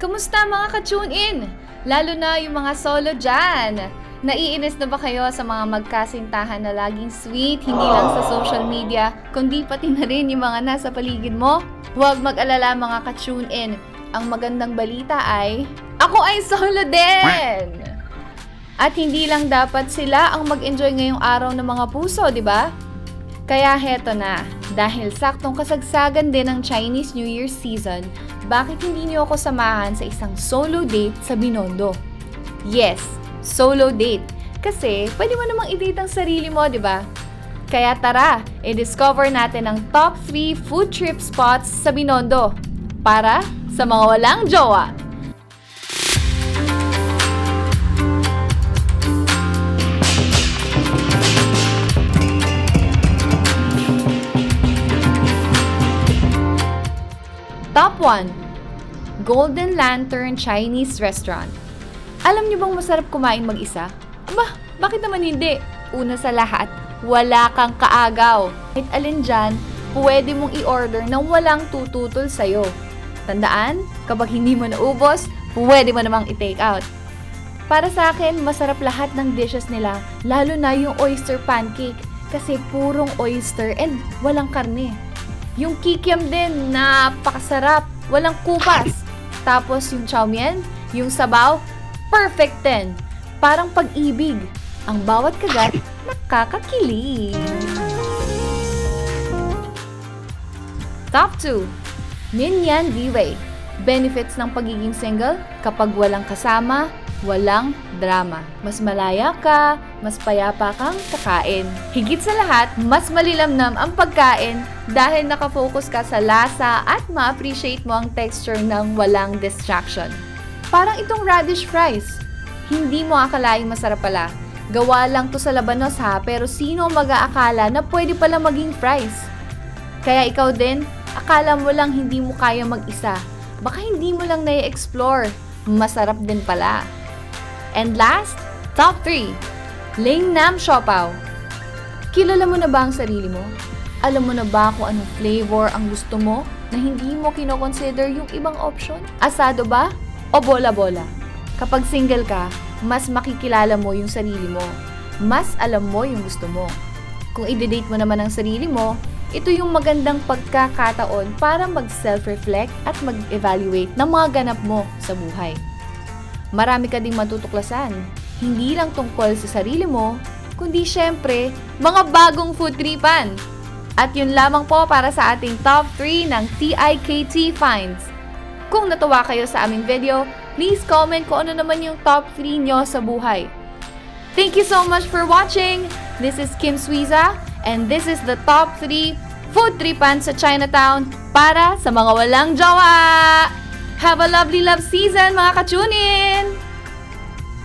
Kamusta mga ka-tune in? Lalo na yung mga solo dyan. Naiinis na ba kayo sa mga magkasintahan na laging sweet, hindi lang sa social media, kundi pati na rin yung mga nasa paligid mo? Huwag mag-alala mga ka-tune in. Ang magandang balita ay, ako ay solo din! At hindi lang dapat sila ang mag-enjoy ngayong araw ng mga puso, di ba? Kaya heto na, dahil saktong kasagsagan din ng Chinese New Year season, bakit hindi niyo ako samahan sa isang solo date sa Binondo? Yes, solo date. Kasi pwede mo namang i-date ang sarili mo, di ba? Kaya tara, i-discover natin ang top 3 food trip spots sa Binondo para sa mga walang jowa. Top 1. Golden Lantern Chinese Restaurant. Alam niyo bang masarap kumain mag-isa? Aba, bakit naman hindi? Una sa lahat, wala kang kaagaw. Kahit alin dyan, pwede mong i-order nang walang tututol sa'yo. Tandaan, kapag hindi mo naubos, pwede mo namang i-take out. Para sa akin, masarap lahat ng dishes nila, lalo na yung oyster pancake kasi purong oyster and walang karne. Yung kikiam din, napakasarap. Walang kupas. Tapos yung chow mein, yung sabaw, perfect din. Parang pag-ibig. Ang bawat kagat, nakakakilig. Top 2. Minyan Liwei. Benefits ng pagiging single kapag walang kasama, walang drama. Mas malaya ka, mas payapa kang kakain. Higit sa lahat, mas malilamnam ang pagkain dahil nakafocus ka sa lasa at ma-appreciate mo ang texture ng walang distraction. Parang itong radish fries. Hindi mo akalaing masarap pala. Gawa lang to sa labanos ha, pero sino mag-aakala na pwede pala maging fries? Kaya ikaw din, akala mo lang hindi mo kaya mag-isa. Baka hindi mo lang na-explore. Masarap din pala. And last, top 3. Ling Nam Siopaw. Kilala mo na ba ang sarili mo? Alam mo na ba kung anong flavor ang gusto mo na hindi mo kinoconsider yung ibang option? Asado ba? O bola-bola? Kapag single ka, mas makikilala mo yung sarili mo. Mas alam mo yung gusto mo. Kung i-date mo naman ang sarili mo, ito yung magandang pagkakataon para mag-self-reflect at mag-evaluate ng mga ganap mo sa buhay. Marami ka ding matutuklasan. Hindi lang tungkol sa sarili mo, kundi syempre, mga bagong food tripan. At yun lamang po para sa ating top 3 ng TIKT Finds. Kung natuwa kayo sa aming video, please comment kung ano naman yung top 3 nyo sa buhay. Thank you so much for watching! This is Kim Swiza, and this is the top 3 food tripan sa Chinatown para sa mga walang jowa! Have a lovely love season mga ka-tune in!